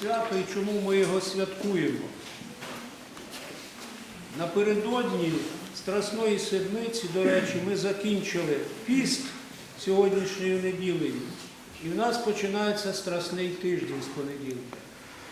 свято і чому ми його святкуємо. Напередодні Страсної Седмиці, до речі, ми закінчили піст сьогоднішньою неділею. І в нас починається страсний тиждень з понеділка.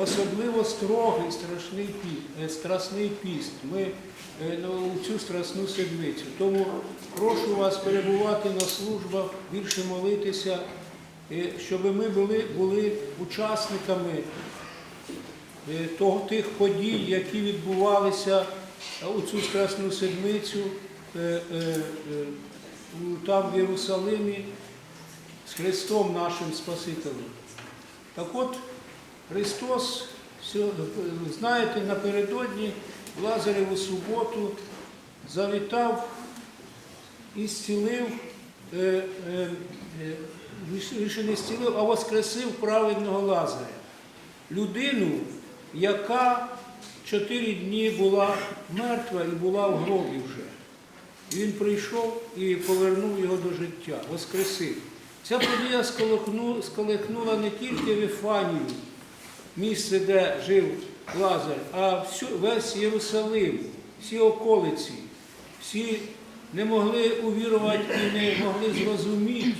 Особливо строгий страшний пі- е, страсний піст. Ми е, ну, цю страсну седмицю. Тому прошу вас перебувати на службах, більше молитися, е, щоб ми були, були учасниками е, того, тих подій, які відбувалися у цю страсну седмицю е, е, там в Єрусалимі з Христом нашим Спасителем. Так от Христос, знаєте, напередодні в Лазареву суботу завітав і зцілив, більше не зцілив, а воскресив праведного Лазаря. Людину, яка чотири дні була мертва і була в гробі вже. Він прийшов і повернув його до життя, воскресив. Ця подія сколихнула не тільки Вифанію, місце, де жив Лазар, а всю, весь Єрусалим, всі околиці, всі не могли увірувати і не могли зрозуміти,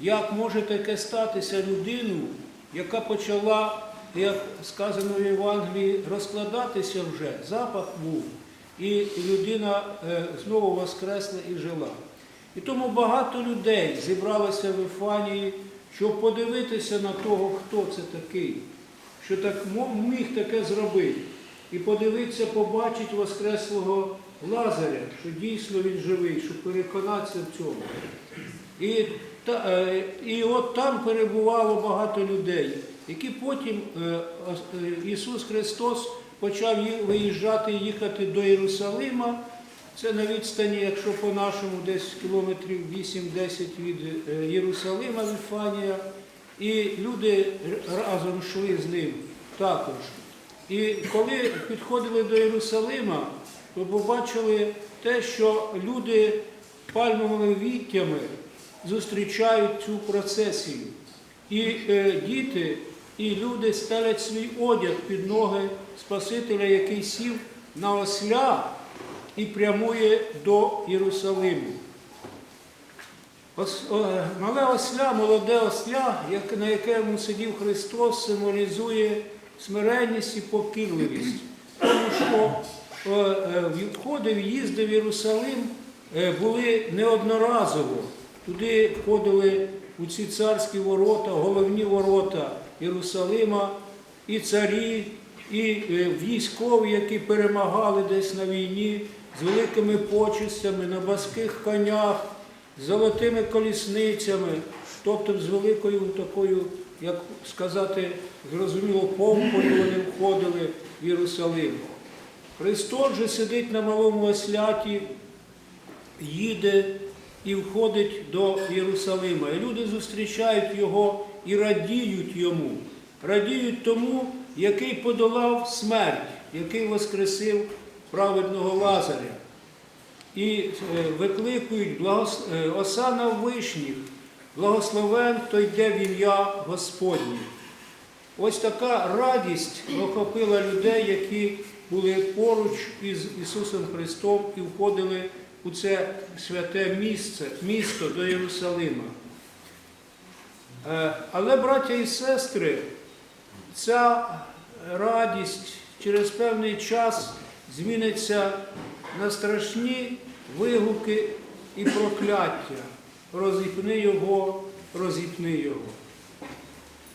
як може таке статися людину, яка почала, як сказано в Євангелії, розкладатися вже, запах був, і людина е, знову воскресла і жила. І тому багато людей зібралося в Іфанії, щоб подивитися на того, хто це такий, що так міг таке зробити. І подивитися, побачити Воскреслого Лазаря, що дійсно він живий, щоб переконатися в цьому. І, і от там перебувало багато людей, які потім е, е, Ісус Христос почав виїжджати, їхати до Єрусалима. Це на відстані, якщо по-нашому, десь кілометрів 8-10 від е, Єрусалима, Віфанія. І люди разом йшли з ним також. І коли підходили до Єрусалима, то побачили те, що люди пальмовими віттями зустрічають цю процесію. І е, діти, і люди ставлять свій одяг під ноги Спасителя, який сів на осля і прямує до Єрусалиму. Ос, о, мале осля, молоде осля, як, на якому сидів Христос, символізує смиренність і покірливість. Тому що е, е, входи, в'їзди в Єрусалим е, були неодноразово. Туди входили у ці царські ворота, головні ворота Єрусалима, і царі, і е, військові, які перемагали десь на війні з великими почестями, на баских конях, з золотими колісницями, тобто з великою такою, як сказати, зрозуміло, помпою вони входили в Єрусалим. Христос же сидить на малому осляті, їде і входить до Єрусалима. І люди зустрічають його і радіють йому, радіють тому, який подолав смерть, який воскресив праведного Лазаря. І е, викликують благос... е, Осана вишніх, благословен, хто йде в ім'я Господнє. Ось така радість охопила людей, які були поруч із Ісусом Христом і входили у це святе місце, місто до Єрусалима. Е, Але, браття і сестри, ця радість через певний час зміниться на страшні вигуки і прокляття. Розіпни його, розіпни його.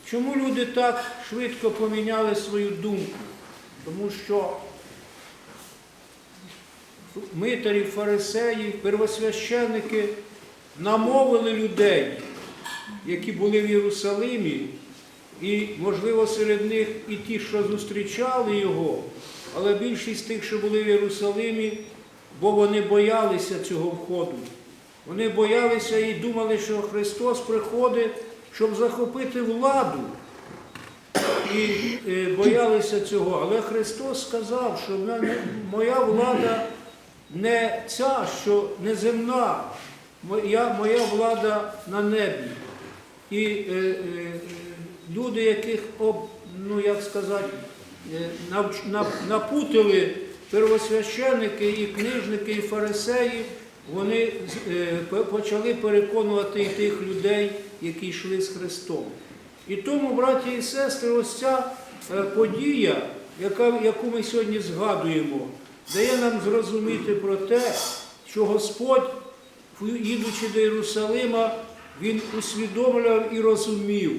Чому люди так швидко поміняли свою думку? Тому що митарі, фарисеї, первосвященники намовили людей, які були в Єрусалимі, і, можливо, серед них і ті, що зустрічали його, але більшість тих, що були в Єрусалимі, бо вони боялися цього входу. Вони боялися і думали, що Христос приходить, щоб захопити владу. І е, боялися цього. Але Христос сказав, що моя влада не ця, що неземна, моя, моя влада на небі. І е, е, люди, яких об, ну як сказати, е, напутили первосвященники і книжники, і фарисеї, вони е, почали переконувати і тих людей, які йшли з Христом. І тому, браті і сестри, ось ця е, подія, яка, яку ми сьогодні згадуємо, дає нам зрозуміти про те, що Господь, їдучи до Єрусалима, Він усвідомлював і розумів,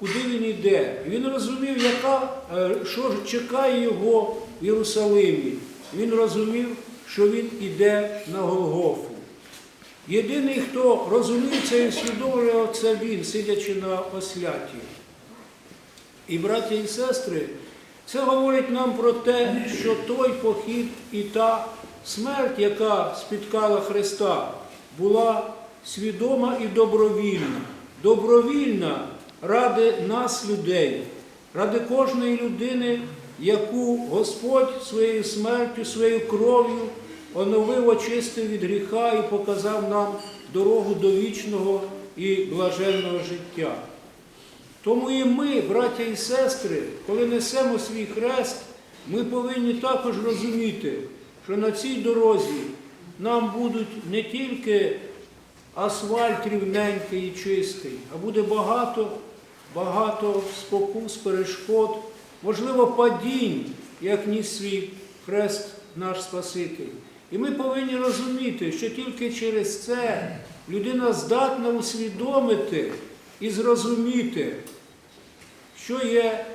куди він йде. Він розумів, яка, е, що чекає його в Єрусалимі. Він розумів, що він йде на Голгофу. Єдиний, хто розумів це і усвідомлював, це він, сидячи на осляті. І, браті і сестри, це говорить нам про те, що той похід і та смерть, яка спіткала Христа, була свідома і добровільна. Добровільна ради нас, людей, ради кожної людини, яку Господь своєю смертю, своєю кров'ю оновив, очистив від гріха і показав нам дорогу до вічного і блаженного життя. Тому і ми, браття і сестри, коли несемо свій хрест, ми повинні також розуміти, що на цій дорозі нам будуть не тільки асфальт рівненький і чистий, а буде багато, багато спокус, перешкод, можливо, падінь, як ніс свій хрест наш Спаситель. І ми повинні розуміти, що тільки через це людина здатна усвідомити і зрозуміти, що є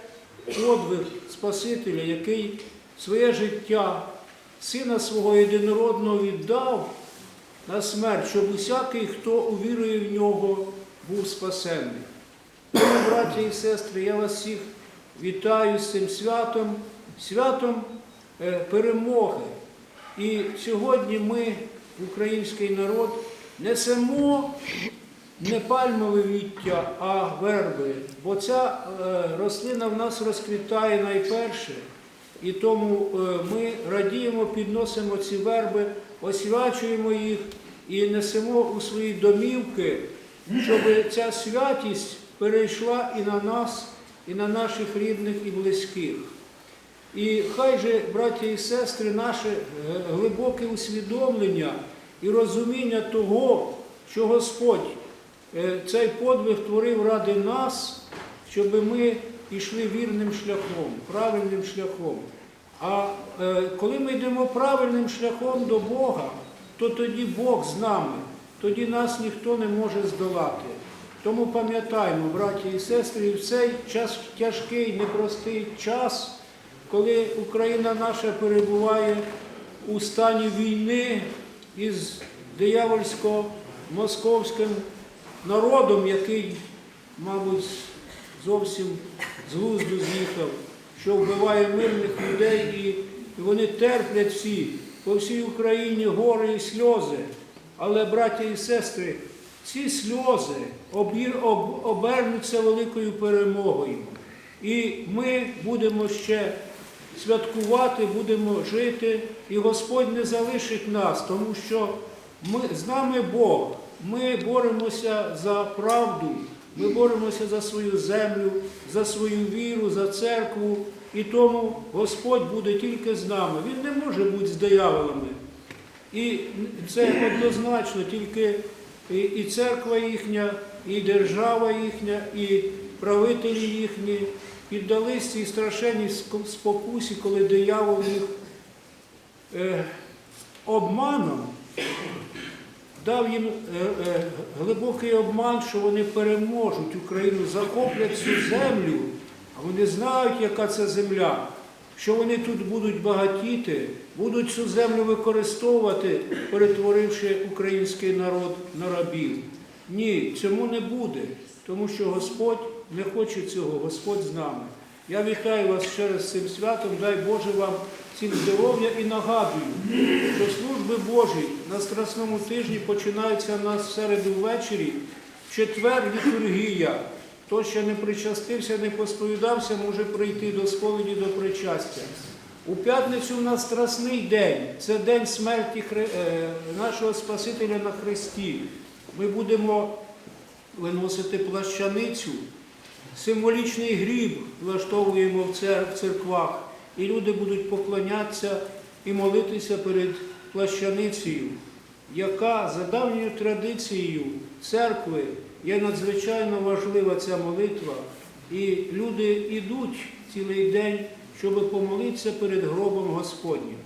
подвиг Спасителя, який своє життя, сина свого єдинородного віддав на смерть, щоб усякий, хто увірує в нього, був спасенний. Тому, браті і сестри, я вас всіх вітаю з цим святом, святом е, перемоги. І сьогодні ми, український народ, несемо не пальмове віття, а верби. Бо ця е, рослина в нас розквітає найперше. І тому е, ми радіємо, підносимо ці верби, освячуємо їх і несемо у свої домівки, щоб ця святість перейшла і на нас, і на наших рідних і близьких. І хай же, браті і сестри, наше е, глибоке усвідомлення і розуміння того, що Господь цей подвиг творив ради нас, щоб ми йшли вірним шляхом, правильним шляхом. А е, коли ми йдемо правильним шляхом до Бога, то тоді Бог з нами, тоді нас ніхто не може здолати. Тому пам'ятаємо, браті і сестри, в цей час тяжкий, непростий час, коли Україна наша перебуває у стані війни із диявольсько-московським народом, який, мабуть, зовсім з глузду з'їхав, що вбиває мирних людей, і вони терплять всі, по всій Україні гори і сльози. Але, браті і сестри, ці сльози об- обернуться великою перемогою. І ми будемо ще святкувати, будемо жити, і Господь не залишить нас, тому що ми, з нами Бог. Ми боремося за правду, ми боремося за свою землю, за свою віру, за церкву. І тому Господь буде тільки з нами. Він не може бути з дияволами. І це однозначно тільки і, церква їхня, і держава їхня, і правителі їхні піддались цій страшенній спокусі, коли диявол їх е, обманом дав їм е, е, глибокий обман, що вони переможуть Україну, захоплять цю землю, а вони знають, яка це земля, що вони тут будуть багатіти, будуть цю землю використовувати, перетворивши український народ на рабів. Ні, цьому не буде, тому що Господь не хоче цього, Господь з нами. Я вітаю вас ще раз з цим святом, дай Боже вам всім здоров'я і нагадую, що служби Божі на Страсному тижні починаються в середу ввечері, в четвер літургія. Хто ще не причастився, не посповідався, може прийти до сповіді до причастя. У п'ятницю у нас страсний день, це день смерті е, нашого Спасителя на Христі. Ми будемо виносити плащаницю символічний гріб влаштовуємо в церквах, і люди будуть поклонятися і молитися перед плащаницею, яка за давньою традицією церкви є надзвичайно важлива ця молитва, і люди йдуть цілий день, щоб помолитися перед гробом Господнім.